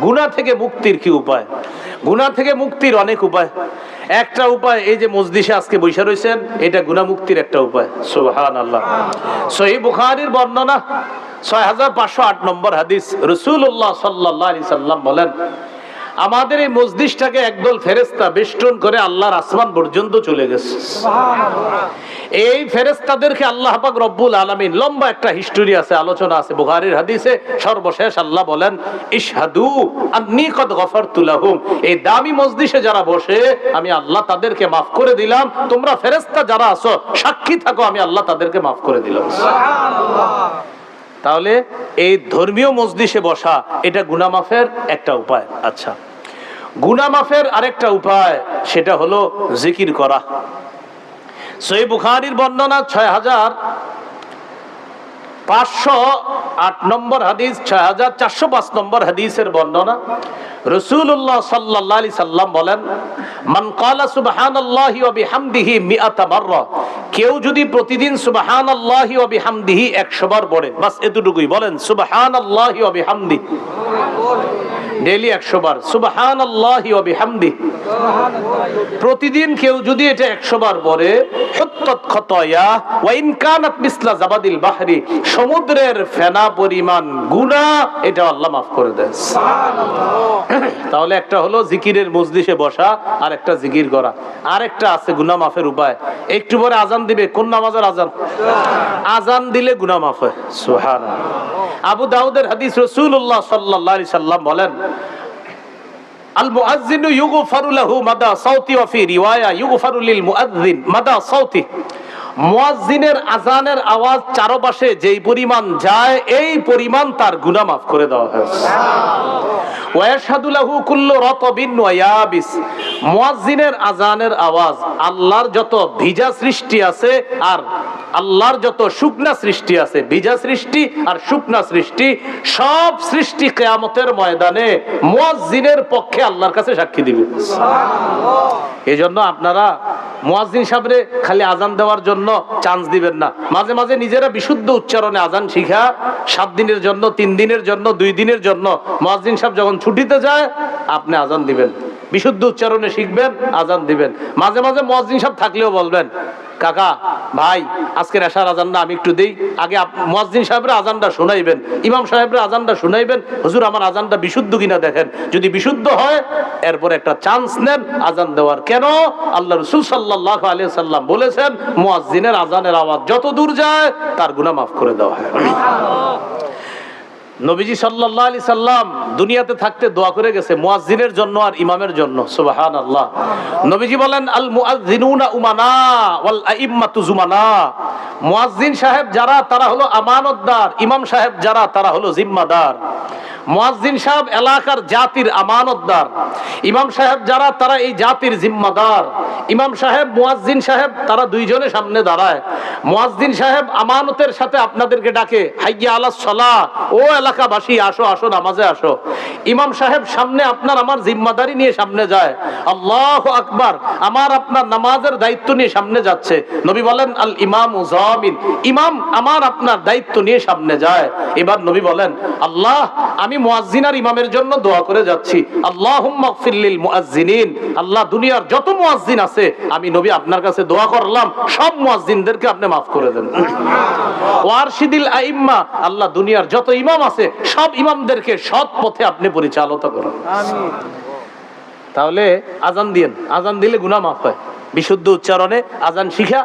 গুনা থেকে মুক্তির কি উপায়? গুনা থেকে মুক্তির অনেক উপায়। একটা উপায়, এই যে মসজিদে আজকে বৈশা রয়েছেন, এটা গুনা মুক্তির একটা উপায়। সোহান আল্লাহ সহি বুখারির বর্ণনা ছয় হাজার পাঁচশো আট নম্বর হাদিস। রসুল্লাহ সাল্লাহ সাল্লাম বলেন আমাদের এই মসজিদটাকে একদল ফেরেস্তা বেষ্টন করে আল্লাহর আসমান পর্যন্ত চলে গেছে। এই ফেরেস্তাদেরকে আল্লাহ পাক রব্বুল আলামিন লম্বা একটা হিস্টোরি আছে, আলোচনা আছে, বুখারীর হাদিসে। সর্বশেষ আল্লাহ বলেন, ইশহাদু আন্নী কদ লাহুম। এই দামি মসজিদে যারা বসে, আমি আল্লাহ তাদেরকে মাফ করে দিলাম। তোমরা ফেরেস্তা যারা আছো, সাক্ষী থাকো, আমি আল্লাহ তাদেরকে মাফ করে দিলাম। তাহলে এই ধর্মীয় মসজিষে বসা, এটা গুনামাফের একটা উপায়। আচ্ছা। গুনামাফের আরেকটা উপায়, সেটা হলো জিকির করা। সই বুখারির বর্ণনা ছয় হাজার পাঁচশো আট নম্বর হাদিস, ছয় হাজার চারশো পাঁচ নম্বর হাদিসের বর্ণনা। রসুল্লাহ সাল্লাহ আলি সাল্লাম বলেন, মান কালা সুবাহান আল্লাহি ও বিহামদিহি মিআতা মাররা। কেউ যদি প্রতিদিন সুবাহান আল্লাহি ও বিহামদিহি একশো বার বলে বাস এতটুকুই বলেন সুবাহান আল্লাহি ও বিহামদি। ডেলি একশো বার। সুবহান আল্লাহি প্রতিদিন কেউ যদি এটা একশো বার পরে জাবাদিল বাহরি সমুদ্রের ফেনা পরিমাণ গুনাহ এটা আল্লাহ মাফ করে দেয় তাহলে একটা হলো জিকিরের মজলিসে বসা আর একটা জিকির করা। আর একটা আছে গুনাহ মাফের উপায়। একটু পরে আজান দিবে কোন নামাজের আজান? আজান দিলে গুনাহ মাফ হয়। সুবহানাল্লাহ। আবু দাউদের হাদিস রাসূলুল্লাহ সাল্লাল্লাহু আলাইহি সাল্লাম বলেন যায়, এই তার মাফ করে দেওয়া আজানের আওয়াজ আল্লাহর যত ভিজা সৃষ্টি আছে আর আল্লাহর যত শুকনা সৃষ্টি আছে ভিজা সৃষ্টি আর শুকনা সৃষ্টি সব সৃষ্টি কেয়ামতের ময়দানে মুয়াজ্জিনের পক্ষে আল্লাহর কাছে সাক্ষী দিবে। এই জন্য আপনারা মুয়াজ্জিন সাহেবরে খালি আজান দেওয়ার জন্য চান্স দিবেন না। মাঝে মাঝে নিজেরা বিশুদ্ধ উচ্চারণে আজান শিখা সাত দিনের জন্য তিন দিনের জন্য দুই দিনের জন্য মুয়াজ্জিন সাহেব যখন ছুটিতে যায় আপনি আজান দিবেন। বিশুদ্ধ উচ্চারণে শিখবেন, আজান দিবেন। মাঝে মাঝে মুয়াজ্জিন সাহেব থাকলেও বলবেন, কাকা, ভাই, আজকের এশার আজানটা আমি একটু দেই। আগে মুয়াজ্জিন সাহেবের আজানটা শুনাইবেন, ইমাম সাহেবের আজানটা শুনাইবেন, হুজুর, আমার আজানটা বিশুদ্ধ কিনা দেখেন। যদি বিশুদ্ধ হয়, এরপর একটা চান্স নেন আজান দেওয়ার। কেন? আল্লাহ রসুল সাল্লাহ আলিয়া সাল্লাম বলেছেন, মুয়াজ্জিনের আজানের আওয়াজ যত দূর যায়, তার গুণা মাফ করে দেওয়া হয়। নবীজি সাল্লাহ আলি সাল্লাম দুনিয়াতে থাকতে দোয়া করে গেছে, মুয়াজ্জিনের জন্য আর ইমামের জন্য। সুবাহান আল্লাহ নবীজি বলেন, আল মুআজ্জিনুনা উমানা ওয়াল আইম্মাতু জুমানা। মুয়াজ্জিন সাহেব যারা, তারা হলো আমানতদার। ইমাম সাহেব যারা, তারা হলো জিম্মাদার। মুয়াজ্জিন সাহেব এলাকার জাতির আমানতদার। ইমাম সাহেব যারা, তারা এই জাতির জিম্মাদার। ইমাম সাহেব, মুয়াজ্জিন সাহেব, তারা দুইজনে সামনে দাঁড়ায়। মুয়াজ্জিন সাহেব আমানতের সাথে আপনাদেরকে ডাকে, হাইয়া আলা সলা, ও এলাকাবাসী, আসো আসো, নামাজে আসো। ইমাম সাহেব সামনে আপনার, আমার জিম্মাদারি নিয়ে সামনে যায়। আল্লাহ আকবার, আমার আপনার নামাজের দায়িত্ব নিয়ে সামনে যাচ্ছে। নবী বলেন, আল ইমাম জামিন। ইমাম আমার আপনার দায়িত্ব নিয়ে সামনে যায়। এবার নবী বলেন, আল্লাহ, আমি মুয়াজ্জিন আর ইমামের জন্য দোয়া করে যাচ্ছি। আল্লাহুম্মা গফিরলিল মুআজ্জিনিন আল্লাহ দুনিয়ার যত মুয়াজ্জিন আছে, আমি নবী আপনার কাছে দোয়া করলাম, সব মুয়াজ্জিনদেরকে আপনি মাফ করে দেন। ওয়ারশিদিল আইম্মা, আল্লাহ দুনিয়ার যত ইমাম আছে, সব ইমামদেরকে সৎ পথে আপনি পরিচালিত করুন। তাহলে আজান দিয়েন। আজান দিলে গুনাহ মাফ হয়। বিশুদ্ধ উচ্চারণে আজান শিখা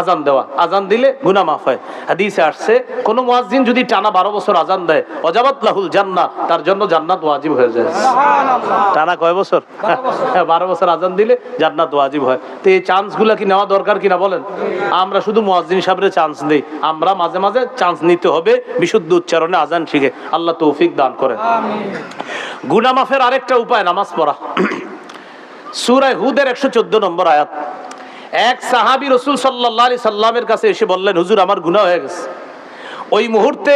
আজান দেওয়া। আজান দিলে গুনাহ মাফ হয়। হাদিসে আসছে কোন মুয়াজ্জিন যদি টানা বারো বছর আজান দেয় অজাবাত লাহুল জান্নাহ তার জন্য জান্নাত ওয়াজিব হয়ে যায়। টানা কয় বছর? হ্যাঁ, বারো বছর আজান দিলে জান্নাত ওয়াজিব হয়। তো এই চান্সগুলা কি নেওয়া দরকার কিনা বলেন? আমরা শুধু মুয়াজ্জিন সাহেবের চান্স নেই আমরা মাঝে মাঝে চান্স নিতে হবে বিশুদ্ধ উচ্চারণে আজান শিখে। আল্লাহ তৌফিক দান করেন। গুনা মাফের আরেকটা উপায় নামাজ পড়া। সুরায় হুদের একশো চোদ্দ নম্বর আয়াত। এক সাহাবি রসুল সাল্লাহ আলি সাল্লামের কাছে এসে বললেন হুজুর আমার গুনাহ হয়ে গেছে ওই মুহূর্তে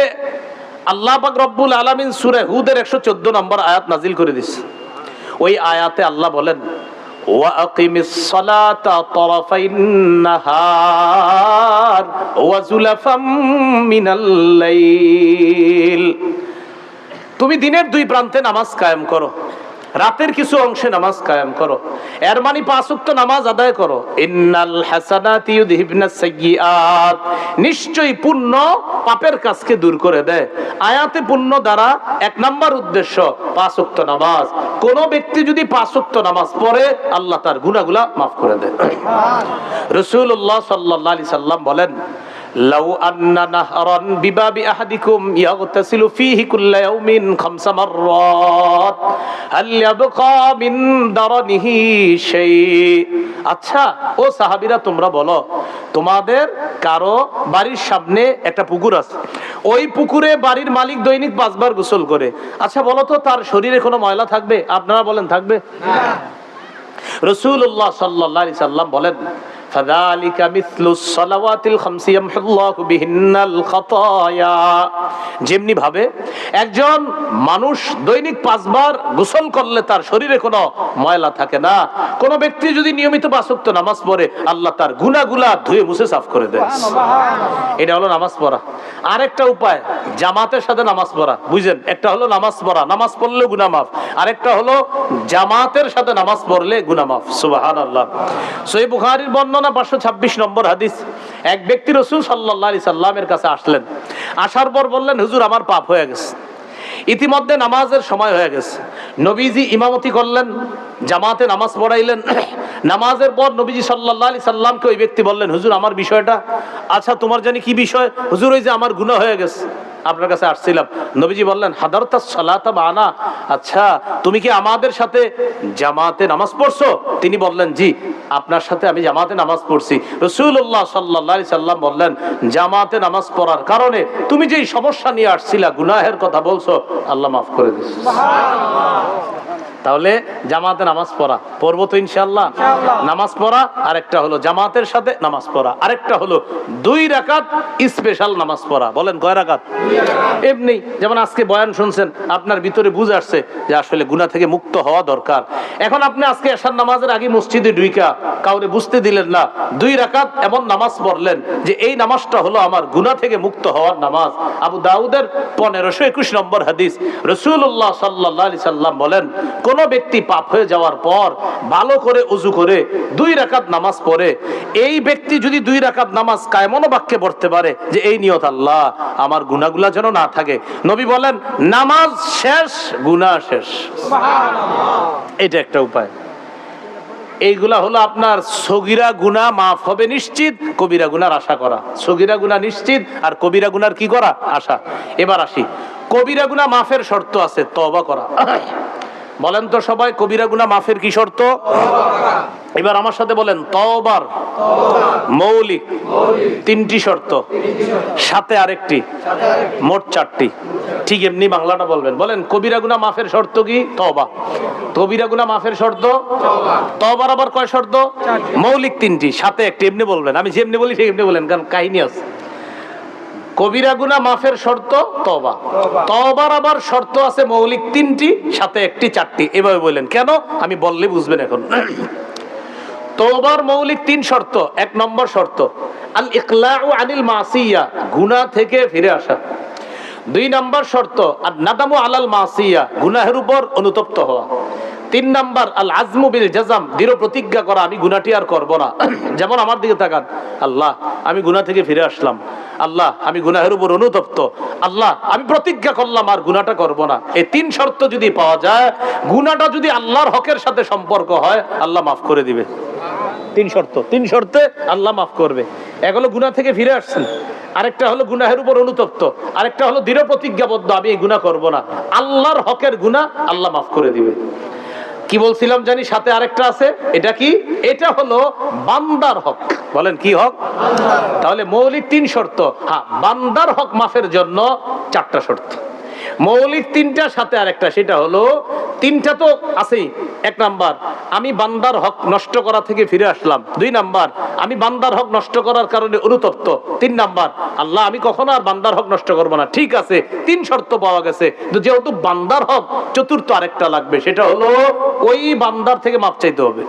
আল্লাহ পাক রব্বুল আলমিন সুরে হুদের একশো চোদ্দ নম্বর আয়াত নাজিল করে দিছে ওই আয়াতে আল্লাহ বলেন وأقم الصلاة طرفي النهار وزلفا من الليل তুমি দিনের দুই প্রান্তে নামাজ কায়েম করো রাতের কিছু অংশে নামাজ কায়েম করো। এর মানে পাঁচ ওয়াক্ত নামাজ আদায় করো। ইন্নাল হাসানাতি ইউযহিবনাস সাইয়্যাত। নিশ্চয়ই পুণ্য পাপের কাজকে দূর করে দেয়। আয়াতে পুণ্য দ্বারা এক নাম্বার উদ্দেশ্য পাঁচ ওয়াক্ত নামাজ। কোন ব্যক্তি যদি পাঁচ ওয়াক্ত নামাজ পড়ে আল্লাহ তার গুনাহগুলা মাফ করে দেয়। রাসূলুল্লাহ সাল্লাল্লাহু আলাইহি সাল্লাম বলেন লাউ আন্না নাহরান বিবাবি আহাদিকুম ইয়াগতাসিলু ফীহি কুল্লা ইয়াউমিন খামসা মাররাত। হাল ইয়াবকা মিন দারানিহি শাই আচ্ছা ও সাহাবীরা তোমরা বলো তোমাদের কারও বাড়ির সামনে একটা পুকুর আছে। ওই পুকুরে বাড়ির মালিক দৈনিক পাঁচবার গোসল করে। আচ্ছা বলো তো তার শরীরে কোনো ময়লা থাকবে? আপনারা বলেন থাকবে? রসুল্লাহ সাল্লাহ সাল্লাম বলেন فذلك مثل الصلوات الخمس يمحو الله بهن الخطايا যেমনি ভাবে একজন মানুষ দৈনিক পাঁচবার গোসল করলে তার শরীরে কোনো ময়লা থাকে না কোন ব্যক্তি যদি নিয়মিত বাসক্ত নামাজ পড়ে আল্লাহ তার গুনাগুলা ধুয়ে মুছে সাফ করে দেয় এটা হলো নামাজ পড়া আরেকটা উপায় জামাতের সাথে নামাজ পড়া বুঝলেন একটা হলো নামাজ পড়া নামাজ পড়লেও গুনা মাফ আরেকটা হলো জামাতের সাথে নামাজ পড়লে গুনা মাফ সুবাহান আল্লাহ সই বুখারির বর্ণনা পাঁচশো ছাব্বিশ নম্বর হাদিস। এক ব্যক্তি রসুল সাল্লামের কাছে আসলেন। আসার পর বললেন, হুজুর, আমার পাপ হয়ে গেছে। ইতিমধ্যে নামাজের সময় হয়ে গেছে। নবীজি ইমামতি করলেন, জামাতে নামাজ পড়াইলেন। নামাজের পর নবীজি সাল্লাহ আলি সাল্লামকে ওই ব্যক্তি বললেন, হুজুর, আমার বিষয়টা আচ্ছা তোমার জানি কি বিষয়? হুজুর, ওই যে আমার গুনাহ হয়ে গেছে। আপনার কাছে আসছিলাম। নবীজি বললেন, হাদারতা সালাতা মানা। আচ্ছা তুমি কি আমাদের সাথে জামাতে নামাজ পড়ছো? তিনি বললেন, জি, আপনার সাথে আমি জামাতে নামাজ পড়ছি। রসুল্লাহ সাল্লাহ আলি সাল্লাম বললেন, জামাতে নামাজ পড়ার কারণে তুমি যেই সমস্যা নিয়ে আসছিলা, গুনাহের কথা বলছো, আল্লাহ মাফ করে দিচ্ছে তাহলে জামাতে নামাজ পড়া। পড়ব তো ইনশাল্লাহ নামাজ পড়া আরেকটা হলো জামাতের সাথে নামাজ পড়া। আরেকটা হলো দুই রাকাত স্পেশাল নামাজ পড়া। বলেন কয় রাকাত? এমনি যেমন আজকে বয়ান শুনছেন আপনার ভিতরে বুঝে আসছে যে আসলে গুনাহ থেকে মুক্ত হওয়া দরকার। এখন আপনি আজকে এশার নামাজের আগে মসজিদে ডুইকা কাউরে বুঝতে দিলেন না দুই রাকাত এমন নামাজ পড়লেন যে এই নামাজটা হলো আমার গুনাহ থেকে মুক্ত হওয়ার নামাজ। আবু দাউদের পনেরোশো একুশ নম্বর হাদিস রসুল্লাহ সাল্লাহ সাল্লাম বলেন কোন ব্যক্তি পাপ হয়ে যাওয়ার পর ভালো করে উজু করে দুই রাকাত নামাজ পড়ে এই ব্যক্তি যদি দুই রাকাত নামাজ কায়মনো বাক্যে পড়তে পারে যে এই নিয়ত আল্লাহ আমার গুনাগুলা যেন না থাকে। নবী বলেন নামাজ শেষ গুনাহ শেষ। এটা একটা উপায়। এইগুলা হলো আপনার সগিরা গুনা মাফ হবে নিশ্চিত কবিরা গুনার আশা করা। সগিরা গুনা নিশ্চিত আর কবিরা গুনার কি করা? আশা। এবার আসি। কবিরা গুনা মাফের শর্ত আছে তবা করা। বলেন তো সবাই কবিরা গুনা মাফের কি শর্ত? এবার আমার সাথে বলেন তওবার মৌলিক তিনটি শর্ত সাথে আরেকটি মোট চারটি। ঠিক এমনি বাংলাটা বলবেন। বলেন কবিরা গুনা মাফের শর্ত কি? তওবা। কবিরা গুনা মাফের শর্ত? তওবার আবার কয় শর্ত? মৌলিক তিনটি সাথে একটি এমনি বলবেন। আমি যেমনি বলি সেই এমনি বলেন কারণ কাহিনী আছে। কবিরা গুনা মাফের শর্ত তবা তবার আবার শর্ত আছে মৌলিক তিনটি সাথে একটি চারটি। এভাবে বললেন। কেন? আমি বললে বুঝবেন এখন। তোবার মৌলিক তিন শর্ত। এক নম্বর শর্ত আল ইকলাউ আনিল মাসিয়া গুনাহ থেকে ফিরে আসা। দুই নম্বর শর্ত আর নাদামু আলাল মাসিয়া গুনাহের উপর অনুতপ্ত হওয়া। তিন নাম্বার, আল আজমু বিল জাজাম, দৃঢ় প্রতিজ্ঞা করা, আমি গুনাহটি আর করব না। যেমন আমার দিকে তাকান, আল্লাহ, আমি গুনাহ থেকে ফিরে আসলাম। আল্লাহ, আমি গুনাহের উপর অনুতপ্ত। আল্লাহ, আমি প্রতিজ্ঞা করলাম, আর গুনাহটা করব না। এই তিন শর্ত যদি পাওয়া যায় গুনাহটা যদি আল্লাহর হকের সাথে সম্পর্ক হয়, আল্লাহ মাফ করে দিবে। তিন শর্ত, তিন শর্তে আল্লাহ মাফ করবে। এক হলো গুনাহ থেকে ফিরে আসছেন, আরেকটা হলো গুনাহের উপর অনুতপ্ত, আরেকটা হলো দৃঢ় প্রতিজ্ঞাবদ্ধ, আমি এই গুনাহ করব না। আল্লাহর হকের গুনাহ আল্লাহ মাফ করে দিবে। কি বলছিলাম জানি সাথে আরেকটা আছে এটা কি? এটা হলো বান্দার হক। বলেন কি হক? তাহলে মৌলিক তিন শর্ত। হ্যাঁ বান্দার হক মাফের জন্য চারটা শর্ত। মৌলিক তিনটার সাথে আর একটা সেটা হলো, তিনটা তো আছেই, এক নাম্বার, আমি বান্দার হক নষ্ট করা থেকে ফিরে আসলাম। দুই নাম্বার, আমি বান্দার হক নষ্ট করার কারণে অনুতপ্ত। তিন নাম্বার, আল্লাহ, আমি কখনো আর বান্দার হক নষ্ট করব না। ঠিক আছে, তিন শর্ত পাওয়া গেছে। যেহেতু বান্দার হক, চতুর্থ আরেকটা লাগবে, সেটা হলো, ওই বান্দার থেকে মাপ চাইতে হবে।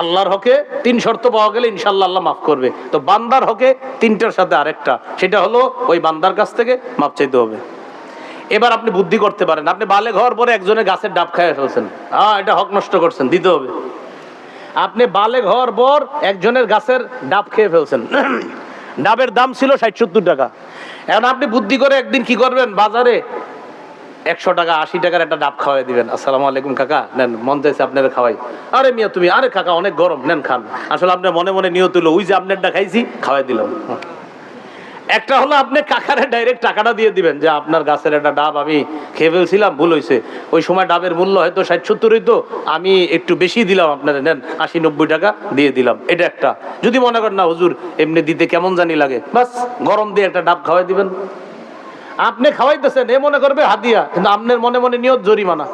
আল্লাহর হকে তিন শর্ত পাওয়া গেলে ইনশাল্লাহ আল্লাহ মাফ করবে। তো বান্দার হকে তিনটার সাথে আরেকটা, সেটা হলো ওই বান্দার কাছ থেকে মাপ চাইতে হবে। এবার আপনি বুদ্ধি করতে পারেন, আপনি বালে ঘর পরে একজনের গাছের ডাব খাইয়ে ফেলছেন। হ্যাঁ এটা হক নষ্ট করছেন, দিতে হবে। আপনি বালে ঘর পর একজনের গাছের ডাব খেয়ে ফেলছেন। ডাবের দাম ছিল ষাট সত্তর টাকা। এখন আপনি বুদ্ধি করে একদিন কি করবেন? বাজারে একশো টাকা, আশি টাকার একটা ডাব খাওয়াই দিবেন। আসসালামু আলাইকুম, কাকা। নেন, মন চাইছে আপনারা খাওয়াই। আরে মিয়া, তুমি, আরে কাকা, অনেক গরম। নেন, খান। আসলে আপনার মনে মনে নিয়ত হলো ওই যে আপনারটা খাইছি, খাওয়াই দিলাম। একটা হলো আপনি কাকারে ডাইরেক্ট টাকাটা দিয়ে দিবেন, যে আপনার গাছের একটা ডাব আমি খেয়ে ফেলছিলাম, ভুল হয়েছে ওই সময় ডাবের মূল্য হয়তো ষাট, সত্তর হইতো, আমি একটু বেশি দিলাম আপনারা, নেন, আশি, নব্বই টাকা দিয়ে দিলাম। এটা একটা। যদি মনে করেন না, হুজুর, এমনি দিতে কেমন জানি লাগে। বাস, গরম দিয়ে একটা ডাব খাওয়াই দিবেন। আপনি খাওয়াইতেছেন এ মনে করবে হাদিয়া কিন্তু আপনার মনে মনে নিয়ত জরিমানা।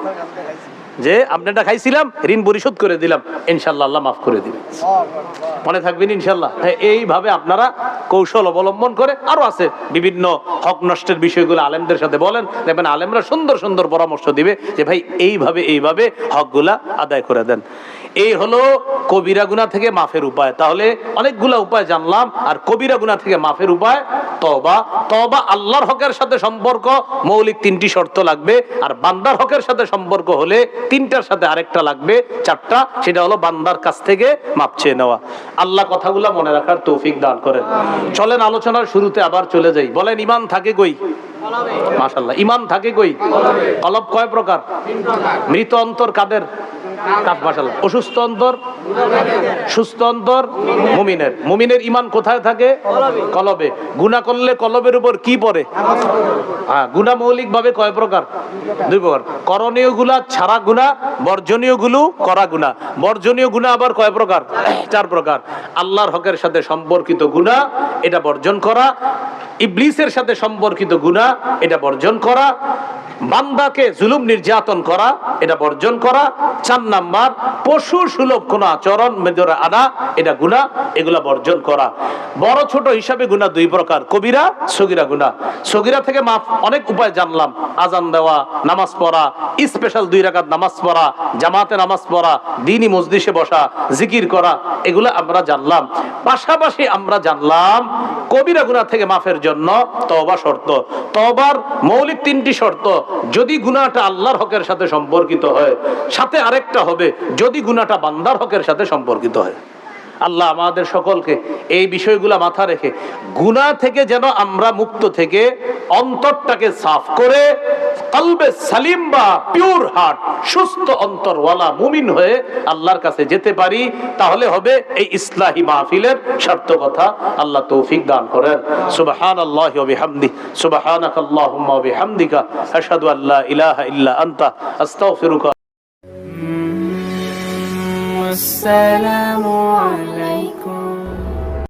যে আপনারটা খাইছিলাম ঋণ পরিশোধ করে দিলাম ইনশাল্লাহ আল্লাহ মাফ করে দিবেন মনে থাকবেন ইনশাল্লাহ। হ্যাঁ, এইভাবে আপনারা কৌশল অবলম্বন করে আরও আছে বিভিন্ন হক নষ্টের বিষয়গুলো আলেমদের সাথে বলেন দেখবেন আলেমরা সুন্দর সুন্দর পরামর্শ দিবে যে ভাই এইভাবে এইভাবে হকগুলা আদায় করে দেন। এই হলো কবিরা গুনা থেকে মাফের উপায়। তাহলে অনেকগুলা উপায় জানলাম, আর কবিরা গুনা থেকে মাফের উপায় তবা তবা আল্লাহর হকের সাথে সম্পর্ক, মৌলিক তিনটি শর্ত লাগবে, আর বান্দার হকের সাথে সম্পর্ক হলে তিনটার সাথে আরেকটা লাগবে, চারটা, সেটা হলো বান্দার কাছ থেকে মাপ চেয়ে নেওয়া। আল্লাহ কথাগুলা মনে রাখার তৌফিক দান করেন। চলেন আলোচনার শুরুতে আবার চলে যাই। বলেন, ইমান থাকে কই? মাশাল্লাহ ইমান থাকে কই? কলব কয় প্রকার? মৃত অন্তর কাদের? মাশাল্লাহ অসুস্থ অন্তর, সুস্থ অন্তর, মুমিনের। মুমিনের ইমান কোথায় থাকে? কলবে। গুনাহ করলে কলবের উপর কি পড়ে? হ্যাঁ গুনাহ মৌলিক ভাবে কয় প্রকার? দুই প্রকার। করণীয়গুলা ছাড়া গুণা বর্জনীয়গুলো, করা গুণা বর্জনীয় গুণা আবার কয় প্রকার? চার প্রকার। আল্লাহর হকের সাথে সম্পর্কিত গুণা এটা বর্জন করা। ইবলিসের সাথে সম্পর্কিত গুণা এটা বর্জন করা। বান্দাকে জুলুম নির্যাতন করা, এটা বর্জন করা, চার নাম্বার পশু সুলভ কোন আচরণ মেজরে আনা, এটা গুণা এগুলা বর্জন করা। বড় ছোট হিসাবে গুণা দুই প্রকার, কবিরা, সগিরা গুণা সগিরা থেকে মাফ, অনেক উপায় জানলাম। আজান দেওয়া, নামাজ পড়া স্পেশাল দুই রাকাত নামাজ পড়া, জামাতে নামাজ পড়া, দিনই মসজিদে বসা, জিকির করা, এগুলো আমরা জানলাম। পাশাপাশি আমরা জানলাম, কবিরা গুণা থেকে মাফের জন্য তওবা শর্ত। তওবার মৌলিক তিনটি শর্ত। যদি গুণাটা আল্লাহর হকের সাথে সম্পর্কিত হয়, সাথে আরেকটা হবে, যদি গুণাটা বান্দার হকের সাথে সম্পর্কিত হয়। আল্লাহ আমাদের সকলকে এই বিষয়গুলা মাথা রেখে গুণা থেকে যেন আমরা মুক্ত থেকে অন্তরটাকে সাফ করে কলবে সালিম বা পিওর হার্ট সুস্থ অন্তরওয়ালা মুমিন হয়ে আল্লাহর কাছে যেতে পারি তাহলে হবে এই ইসলাহি মাহফিলের সার্থকতা আল্লাহ তৌফিক দান করেন সুবহান আল্লাহ বিহামদি সুবহানাক আল্লাহুম্মা বিহামদিকা আশহাদু আল্লা ইলাহা ইল্লা আনতা আস্তাগফিরুকা السلام عليكم